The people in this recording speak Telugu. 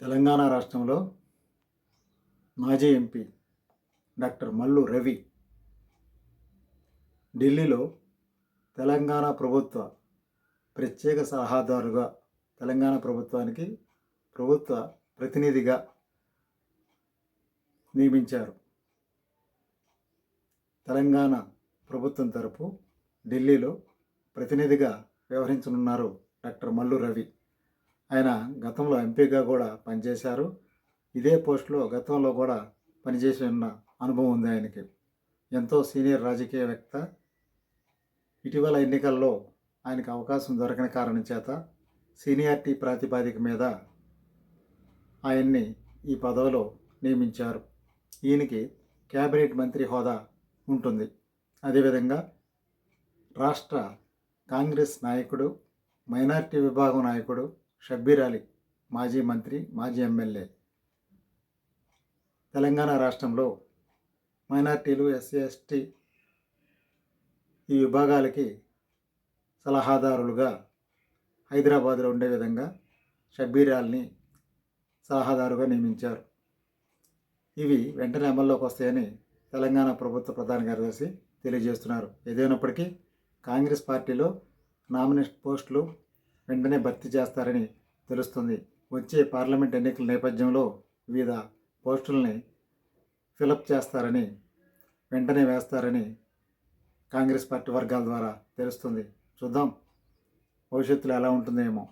తెలంగాణ రాష్ట్రంలో మాజీ ఎంపీ డాక్టర్ మల్లు రవి ఢిల్లీలో తెలంగాణ ప్రభుత్వ ప్రత్యేక సలహాదారుగా తెలంగాణ ప్రభుత్వానికి ప్రభుత్వ ప్రతినిధిగా నియమించారు. తెలంగాణ ప్రభుత్వం తరపు ఢిల్లీలో ప్రతినిధిగా వ్యవహరించనున్నారు డాక్టర్ మల్లు రవి. ఆయన గతంలో ఎంపీగా కూడా పనిచేశారు. ఇదే పోస్టులో గతంలో కూడా పనిచేసి ఉన్న అనుభవం ఉంది ఆయనకి. ఎంతో సీనియర్ రాజకీయవేత్త ఇటీవల ఎన్నికల్లో ఆయనకు అవకాశం దొరకని కారణం చేత సీనియారిటీ ప్రాతిపాదిక మీద ఆయన్ని ఈ పదవిలో నియమించారు. ఈయనకి క్యాబినెట్ మంత్రి హోదా ఉంటుంది. అదేవిధంగా రాష్ట్ర కాంగ్రెస్ నాయకుడు మైనార్టీ విభాగం నాయకుడు షబ్బీర్ అలీ మాజీ మంత్రి మాజీ ఎమ్మెల్యే. తెలంగాణ రాష్ట్రంలో మైనార్టీలు ఎస్సీ ఎస్టీ ఈ విభాగాలకి సలహాదారులుగా హైదరాబాద్లో ఉండే విధంగా షబ్బీర్ అలీని సలహాదారుగా నియమించారు. ఇవి వెంటనే అమల్లోకి వస్తాయని తెలంగాణ ప్రభుత్వ ప్రధాన కార్యదర్శి తెలియజేస్తున్నారు. ఏదైనప్పటికీ కాంగ్రెస్ పార్టీలో నామినేషన్ పోస్టులు వెంటనే భర్తీ చేస్తారని తెలుస్తుంది. వచ్చే పార్లమెంట్ ఎన్నికల నేపథ్యంలో వివిధ పోస్టుల్ని ఫిలప్ చేస్తారని వెంటనే వేస్తారని కాంగ్రెస్ పార్టీ వర్గాల ద్వారా తెలుస్తుంది. చూద్దాం. భవిష్యత్తులో ఎలా ఉంటుందేమో.